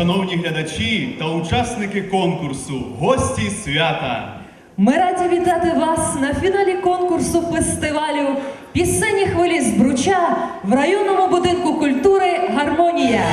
Шановні глядачі та учасники конкурсу, гості свята. Ми раді вітати вас на фіналі конкурсу фестивалю Пісенні хвилі з Бруча в районному будинку культури Гармонія.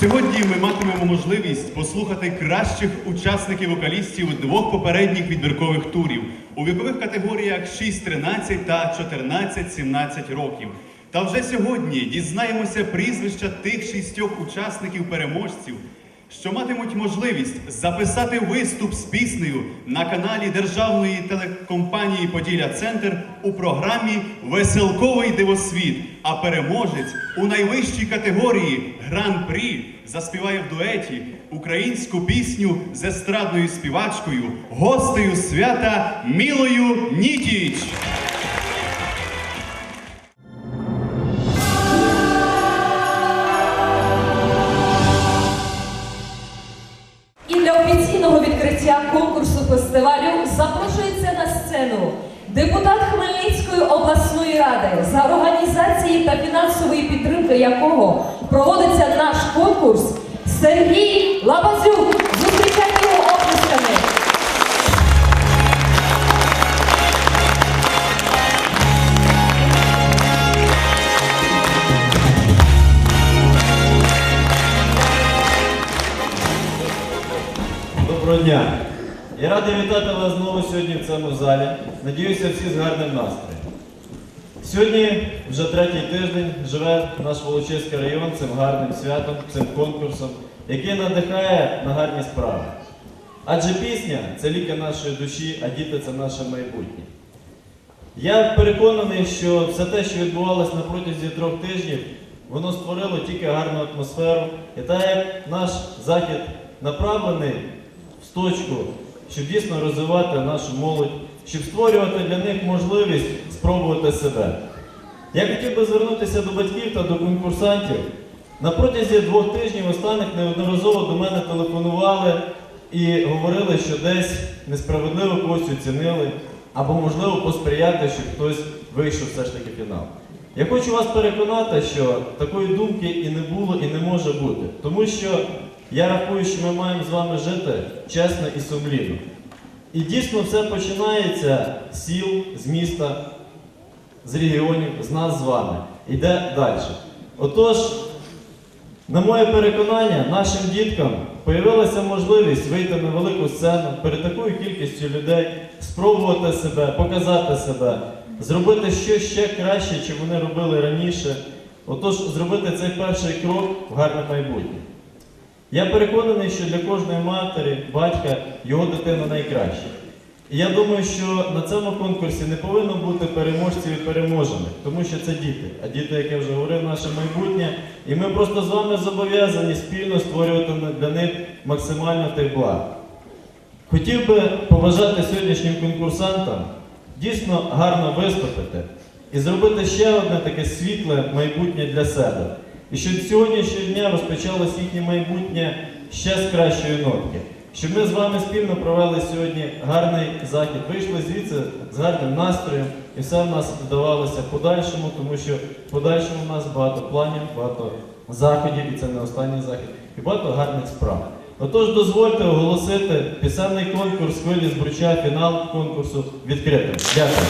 Сьогодні ми матимемо можливість послухати кращих учасників вокалістів двох попередніх відбіркових турів у вікових категоріях 6-13 та 14-17 років. Та вже сьогодні дізнаємося прізвища тих шістьох учасників-переможців, що матимуть можливість записати виступ з піснею на каналі державної телекомпанії Поділля Центр у програмі Веселковий дивосвіт. А переможець у найвищій категорії Гран-прі заспіває в дуеті українську пісню з естрадною співачкою, гостею свята Мілою Нітіч. Депутат Хмельницької обласної ради, за організації та фінансової підтримки якого проводиться наш конкурс Сергій Лабазюк. Зустрічайте його оплесками. Доброго дня! Я радий вітати вас знову сьогодні в цьому залі. Надіюся, всі з гарним настроєм. Сьогодні вже третій тиждень живе наш Волочиський район цим гарним святом, цим конкурсом, який надихає на гарні справи. Адже пісня це ліки нашої душі, а діти це наше майбутнє. Я переконаний, що все те, що відбувалося на протязі трьох тижнів, воно створило тільки гарну атмосферу. І так як наш захід направлений в точку, щоб дійсно розвивати нашу молодь, щоб створювати для них можливість спробувати себе. Я хотів би звернутися до батьків та до конкурсантів. На протязі двох тижнів останніх неодноразово до мене телефонували і говорили, що десь несправедливо когось оцінили, або можливо посприяти, щоб хтось вийшов все ж таки фінал. Я хочу вас переконати, що такої думки і не було, і не може бути. Тому що я рахую, що ми маємо з вами жити чесно і сумлінно. І дійсно все починається з сіл, з міста, з регіонів, з нас з вами. Іде далі. Отож, на моє переконання, нашим діткам появилася можливість вийти на велику сцену перед такою кількістю людей, спробувати себе, показати себе, зробити щось ще краще, чим вони робили раніше. Отож, зробити цей перший крок в гарне майбутнє. Я переконаний, що для кожної матері, батька, його дитина найкраща. І я думаю, що на цьому конкурсі не повинно бути переможців і переможених, тому що це діти. А діти, як я вже говорив, наше майбутнє. І ми просто з вами зобов'язані спільно створювати для них максимально тих благ. Хотів би побажати сьогоднішнім конкурсантам дійсно гарно виступити і зробити ще одне таке світле майбутнє для себе. І щоб сьогоднішнього дня розпочалось їхнє майбутнє ще з кращої нотки. Щоб ми з вами спільно провели сьогодні гарний захід, вийшли звідси з гарним настроєм, і все в нас вдавалося подальшому, тому що в подальшому в нас багато планів, багато заходів, і це не останній захід, і багато гарних справ. Отож, дозвольте оголосити пісенний конкурс хвилі з Бруча, фінал конкурсу відкритим. Дякую.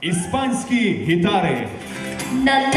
Іспанські гітари. На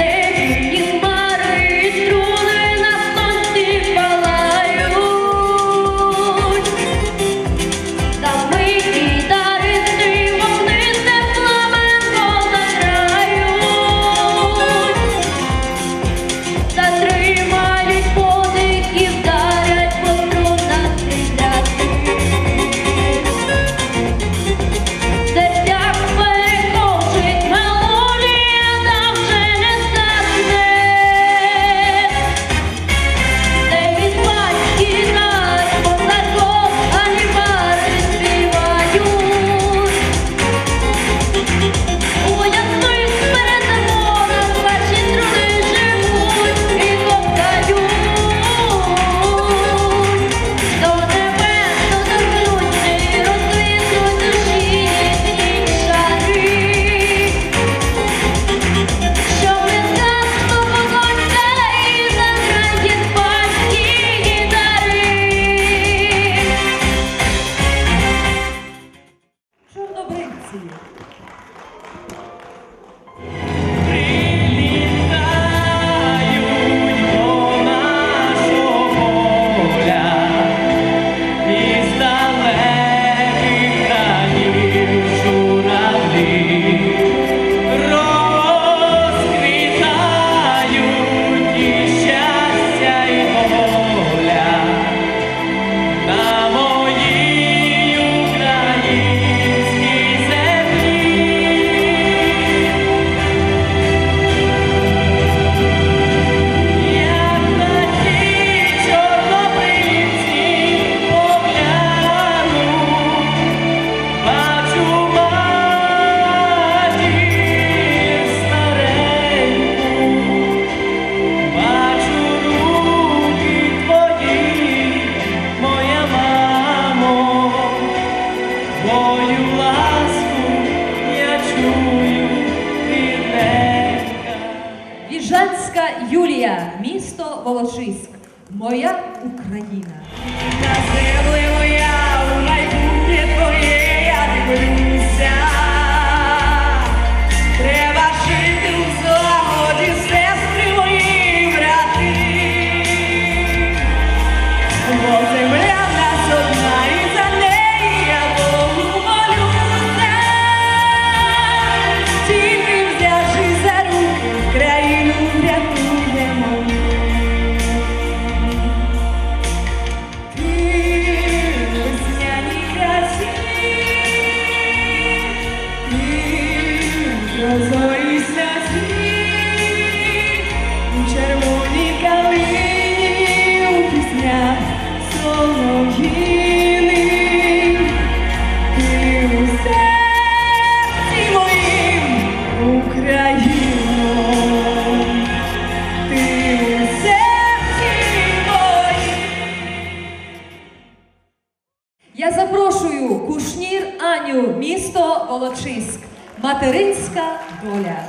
Материнська доля.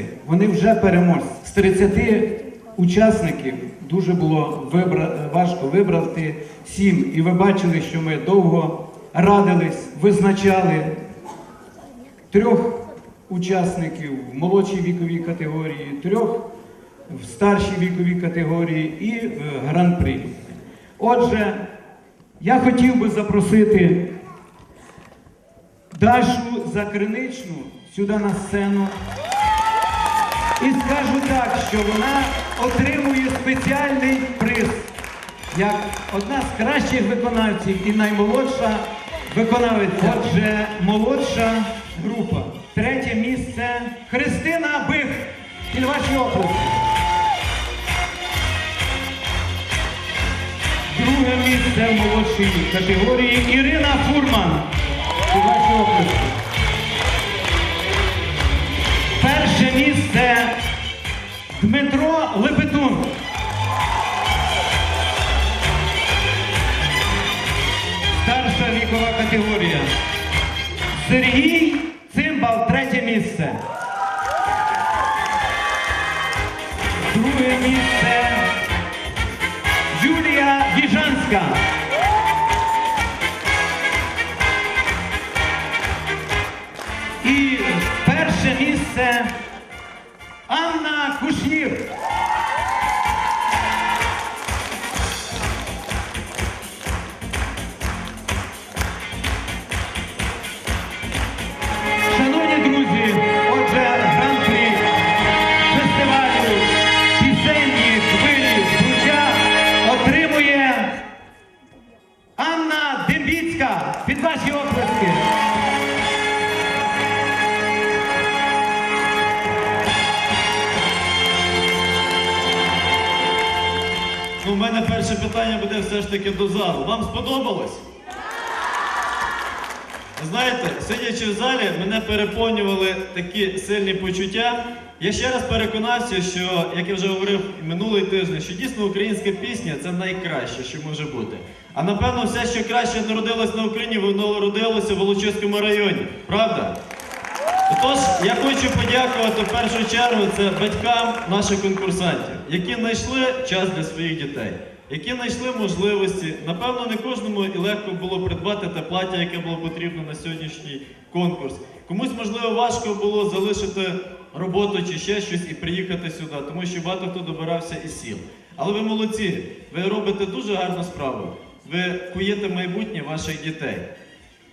30. Вони вже переможці. З 30 учасників дуже було вибра... важко вибрати сім. І ви бачили, що ми довго радились, визначали трьох учасників в молодшій віковій категорії, трьох в старшій віковій категорії і е, гран-при. Отже, я хотів би запросити Дашу Закриничну сюди на сцену. І скажу так, що вона отримує спеціальний приз як одна з кращих виконавців і наймолодша виконавиця. Отже, молодша група. Третє місце Христина Бих. І ваші оплески. Друге місце в молодшій категорії Ірина Фурман. І ваші оплески. Перше місце Дмитро Лепетун. Старша вікова категорія. Сергій Цимбал, третє місце. Друге місце Юлія Віжанська. Місце Анна Кушнір. Питання буде все ж таки до залу. Вам сподобалось? Знаєте, сидячи в залі, мене переповнювали такі сильні почуття. Я ще раз переконався, що, як я вже говорив минулий тиждень, що дійсно українська пісня це найкраще, що може бути. А напевно, все, що краще народилось на Україні, воно родилося в Волочиському районі. Правда? Тож я хочу подякувати в першу чергу це батькам наших конкурсантів, які знайшли час для своїх дітей. Які знайшли можливості. Напевно, не кожному і легко було придбати те плаття, яке було потрібно на сьогоднішній конкурс. Комусь, можливо, важко було залишити роботу чи ще щось і приїхати сюди, тому що багато хто добирався із сіл. Але ви молодці, ви робите дуже гарну справу. Ви куєте майбутнє ваших дітей.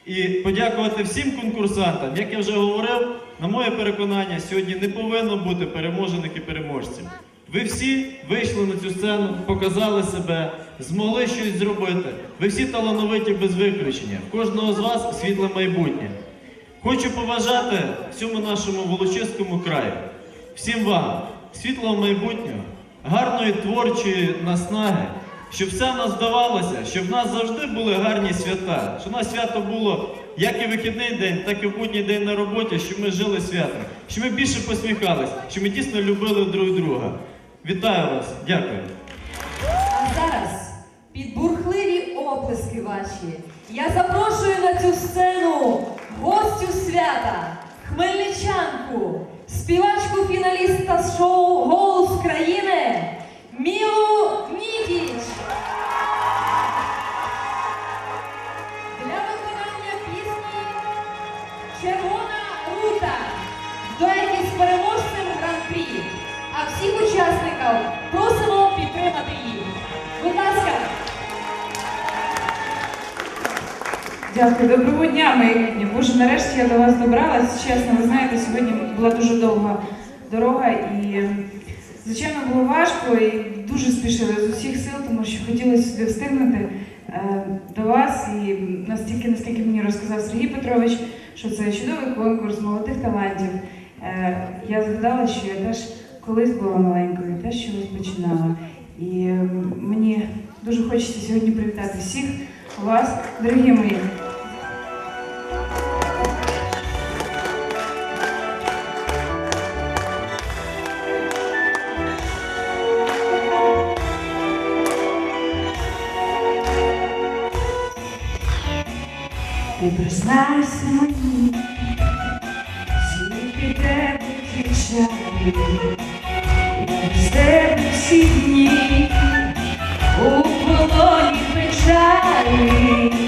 І подякувати всім конкурсантам. Як я вже говорив, на моє переконання, сьогодні не повинно бути переможених і переможців. Ви всі вийшли на цю сцену, показали себе, змогли щось зробити. Ви всі талановиті без виключення. Кожного з вас світле майбутнє. Хочу побажати всьому нашому Волочиському краю, всім вам світлого майбутнього, гарної творчої наснаги, щоб все нас вдавалося, щоб в нас завжди були гарні свята, щоб у нас свято було як і вихідний день, так і в будній день на роботі, щоб ми жили святом, щоб ми більше посміхались, щоб ми дійсно любили друг друга. Вітаю вас, дякую. А зараз під бурхливі оплески ваші я запрошую на цю сцену гостю свята, хмельничанку, співачку фіналіста шоу Голос країни Мілу Нікіч. Дякую, доброго дня, мої рідні. Боже, нарешті я до вас добралась. Чесно, ви знаєте, сьогодні була дуже довга дорога і, звичайно, було важко і дуже спішили з усіх сил, тому що хотілося сюди встигнути е, до вас. І настільки, наскільки мені розказав Сергій Петрович, що це чудовий конкурс молодих талантів. Е, я згадала, що я теж колись була маленькою, теж чогось починала. І мені дуже хочеться сьогодні привітати всіх вас, дорогі мої. Признайся мені, звідки тебе кричали, я тебе всі дні у полоні печалі.